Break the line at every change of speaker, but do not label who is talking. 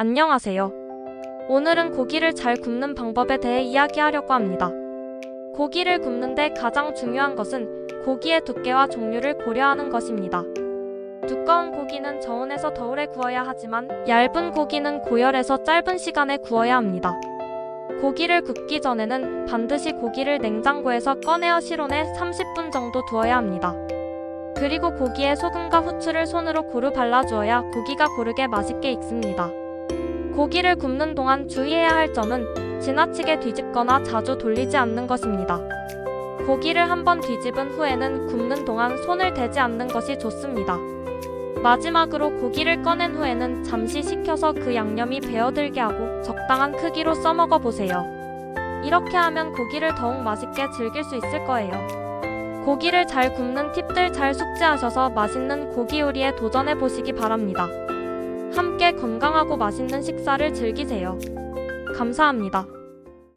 안녕하세요. 오늘은 고기를 잘 굽는 방법에 대해 이야기하려고 합니다. 고기를 굽는데 가장 중요한 것은 고기의 두께와 종류를 고려하는 것입니다. 두꺼운 고기는 저온에서 더 오래 구워야 하지만 얇은 고기는 고열에서 짧은 시간에 구워야 합니다. 고기를 굽기 전에는 반드시 고기를 냉장고에서 꺼내어 실온에 30분 정도 두어야 합니다. 그리고 고기에 소금과 후추를 손으로 고루 발라주어야 고기가 고르게 맛있게 익습니다. 고기를 굽는 동안 주의해야 할 점은 지나치게 뒤집거나 자주 돌리지 않는 것입니다. 고기를 한번 뒤집은 후에는 굽는 동안 손을 대지 않는 것이 좋습니다. 마지막으로 고기를 꺼낸 후에는 잠시 식혀서 그 양념이 배어들게 하고 적당한 크기로 써먹어 보세요. 이렇게 하면 고기를 더욱 맛있게 즐길 수 있을 거예요. 고기를 잘 굽는 팁들 잘 숙지하셔서 맛있는 고기 요리에 도전해 보시기 바랍니다. 함께 건강하고 맛있는 식사를 즐기세요. 감사합니다.